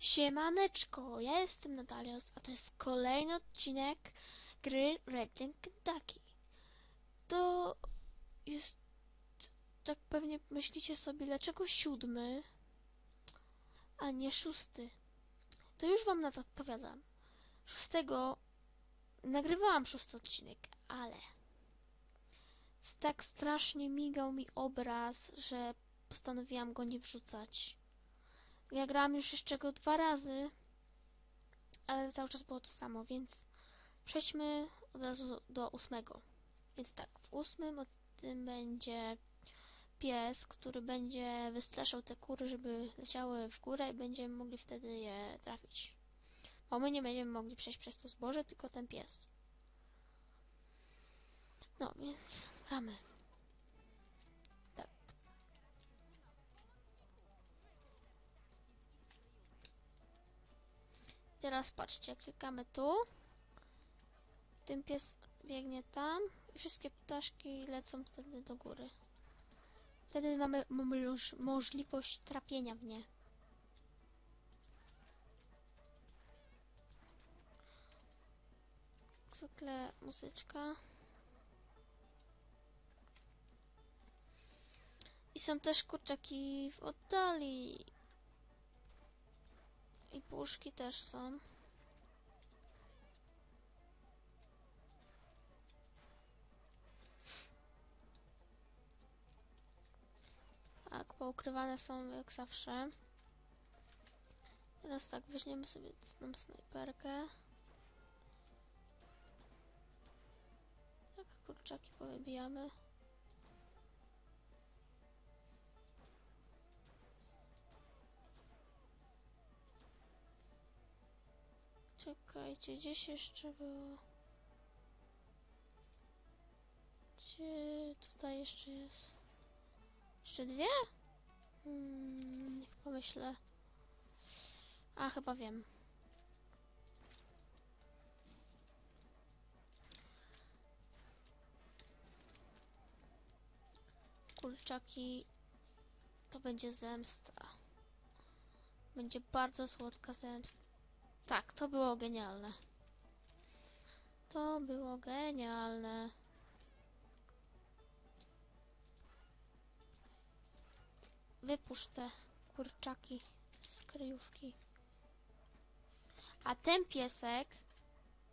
Siemaneczko, ja jestem Natalios, a to jest kolejny odcinek gry Redland Kentucky. To jest... Tak pewnie myślicie sobie, dlaczego siódmy, a nie szósty? To już wam na to odpowiadam. Szóstego... Nagrywałam szósty odcinek, ale... Tak strasznie migał mi obraz, że postanowiłam go nie wrzucać. Ja grałam już jeszcze go dwa razy, ale cały czas było to samo, więc przejdźmy od razu do ósmego. Więc tak, w ósmym o tym będzie pies, który będzie wystraszał te kury, żeby leciały w górę i będziemy mogli wtedy je trafić. Bo my nie będziemy mogli przejść przez to zboże, tylko ten pies. No, więc gramy. Teraz patrzcie, klikamy tu. Ten pies biegnie tam i wszystkie ptaszki lecą wtedy do góry. Wtedy mamy moż możliwość trafienia w nie. Zwykle muzyczka. I są też kurczaki w oddali. I puszki też są. Poukrywane są jak zawsze. Teraz tak, weźmiemy sobie tą snajperkę. Tak, kurczaki powybijamy. Czekajcie, gdzieś jeszcze było. Gdzie tutaj jeszcze jest? Jeszcze dwie? Hmm, niech pomyślę. A, chyba wiem. Kurczaki to będzie zemsta. Będzie bardzo słodka zemsta. Tak, to było genialne. To było genialne. Wypuść te kurczaki z kryjówki. A ten piesek,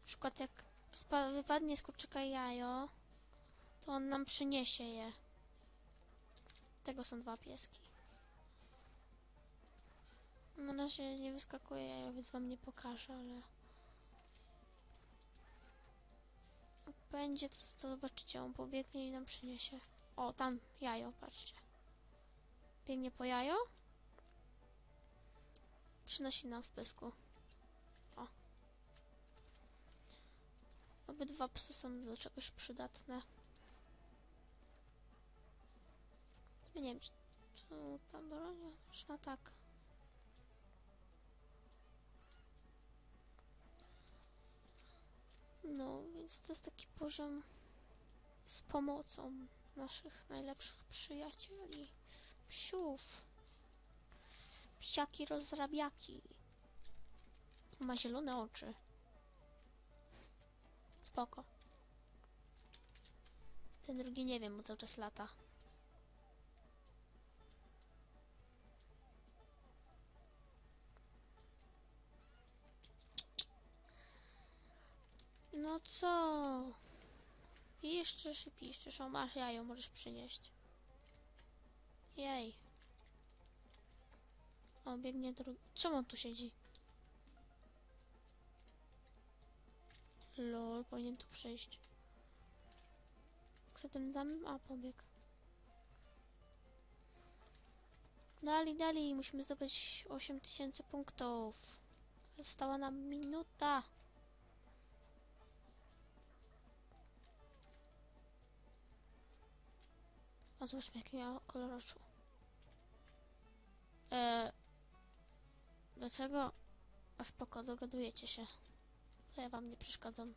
na przykład jak wypadnie z kurczaka jajo, to on nam przyniesie je. Tego są dwa pieski. Na razie nie wyskakuje jajo, więc wam nie pokażę, ale... Będzie to, to zobaczycie, on pobiegnie i nam przyniesie. O, tam jajo, patrzcie. Biegnie po jajo. Przynosi nam w pysku. O. Obydwa psy są do czegoś przydatne. Nie wiem, czy tu tam bronię? Można tak. No, więc to jest taki poziom z pomocą naszych najlepszych przyjacieli. Psiów. Psiaki rozrabiaki. Ma zielone oczy. Spoko. Ten drugi nie wiem, bo cały czas lata. No co? Piszczysz i piszczysz. O, masz jajo, możesz przynieść. Jej. O, biegnie drugi. Czemu on tu siedzi? Lol, powinien tu przyjść. Ten dam? A, pobieg. Dali, dali, musimy zdobyć 8000 punktów. Została nam minuta. A zobaczmy jaki miał kolor oczu. Eee, dlaczego? A spoko, dogadujecie się. To ja wam nie przeszkadzam.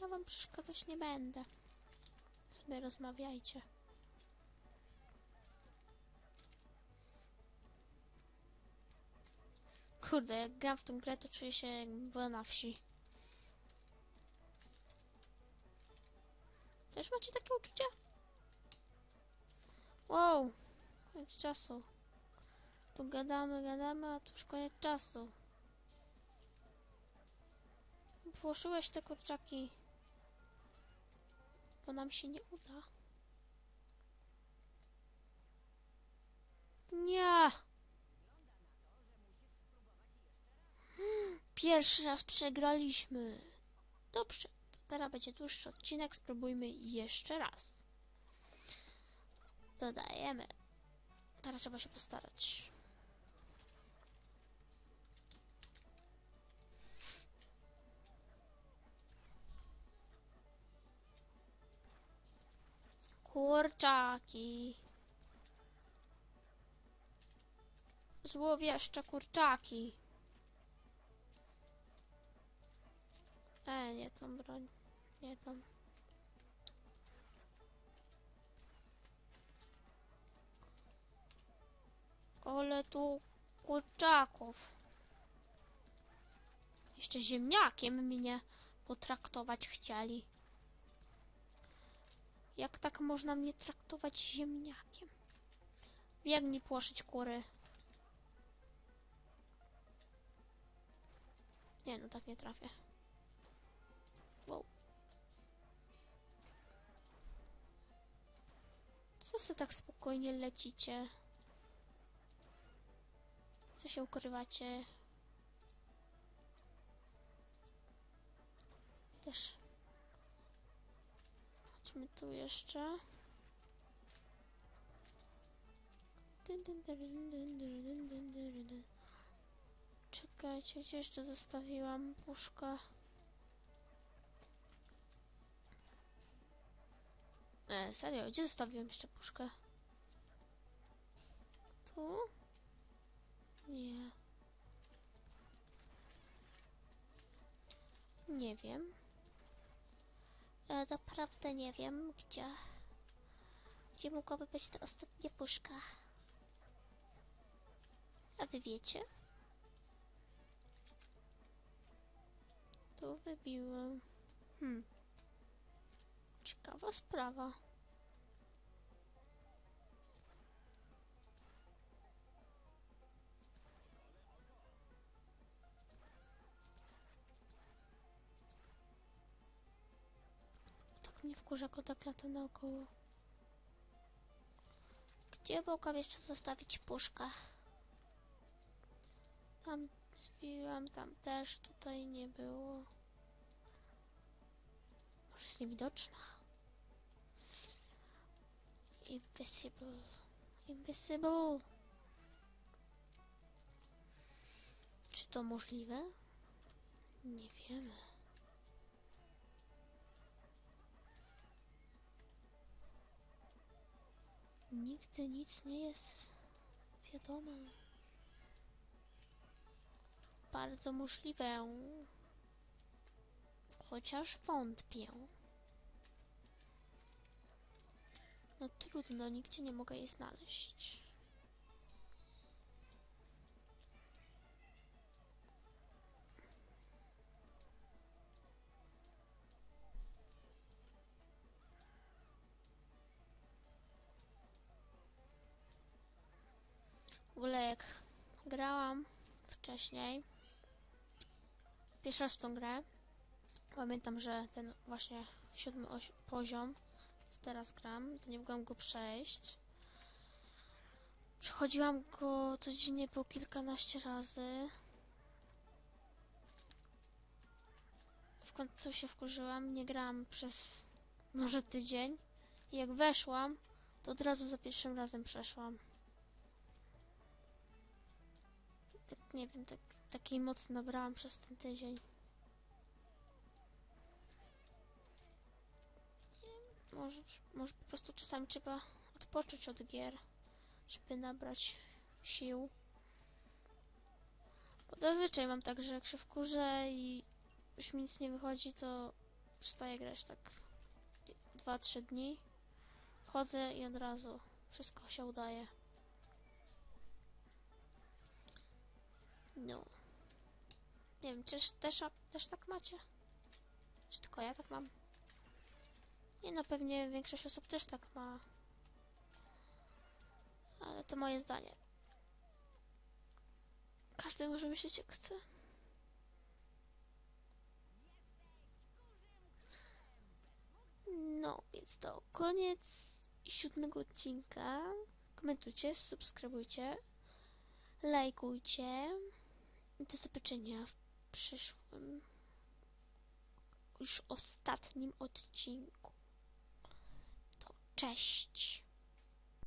Ja wam przeszkadzać nie będę. Sobie rozmawiajcie. Kurde, jak gram w tą grę, to czuję się jakby była na wsi. Też macie takie uczucie? Wow, koniec czasu. Tu gadamy, gadamy, a tu już koniec czasu. Włożyłeś te kurczaki. Bo nam się nie uda. Nie! Pierwszy raz przegraliśmy. Dobrze, teraz będzie dłuższy odcinek. Spróbujmy jeszcze raz. Dodajemy. Teraz trzeba się postarać. Kurczaki. Złowieszcze kurczaki. E, nie tą broń. Nie tą. Ale tu kurczaków. Jeszcze ziemniakiem mnie potraktować chcieli. Jak tak można mnie traktować ziemniakiem? Biegnij płoszyć kury. Nie no, tak nie trafię. Co se tak spokojnie lecicie? Co się ukrywacie? Też. Chodźmy tu jeszcze. Czekajcie, gdzie jeszcze zostawiłam puszkę? E, serio, gdzie zostawiłem jeszcze puszkę? Tu? Nie. Nie wiem. E, naprawdę nie wiem, gdzie... Gdzie mogłaby być ta ostatnia puszka? A wy wiecie? Tu wybiłem. Hmm. Ciekawa sprawa. Tak mnie wkurza, go tak lata naokoło. Gdzie mogłam jeszcze zostawić puszkę? Tam zbiłam, tam też, tutaj nie było. Może jest niewidoczna. Invisible. Invisible. Czy to możliwe? Nie wiemy. Nigdy nic nie jest wiadome. Bardzo możliwe. Chociaż wątpię. No trudno, nigdzie nie mogę jej znaleźć. W ogóle jak grałam wcześniej, pierwszy raz w tą grę, pamiętam, że ten właśnie siódmy poziom, teraz gram, to nie mogłam go przejść. Przechodziłam go codziennie po kilkanaście razy. W końcu się wkurzyłam, nie grałam przez może tydzień. I jak weszłam, to od razu za pierwszym razem przeszłam. Tak nie wiem, tak, takiej mocy nabrałam przez ten tydzień. Może, może po prostu czasami trzeba odpocząć od gier, żeby nabrać sił. Bo zazwyczaj mam tak, że jak się wkurzę i już mi nic nie wychodzi, to przestaję grać tak 2-3 dni. Wchodzę i od razu wszystko się udaje. No. Nie wiem, czy też, też tak macie? Czy tylko ja tak mam? Nie no, pewnie większość osób też tak ma. Ale to moje zdanie. Każdy może myśleć jak chce. No, więc to koniec siódmego odcinka. Komentujcie, subskrybujcie, lajkujcie. I do zobaczenia w przyszłym, już ostatnim odcinku. Cześć.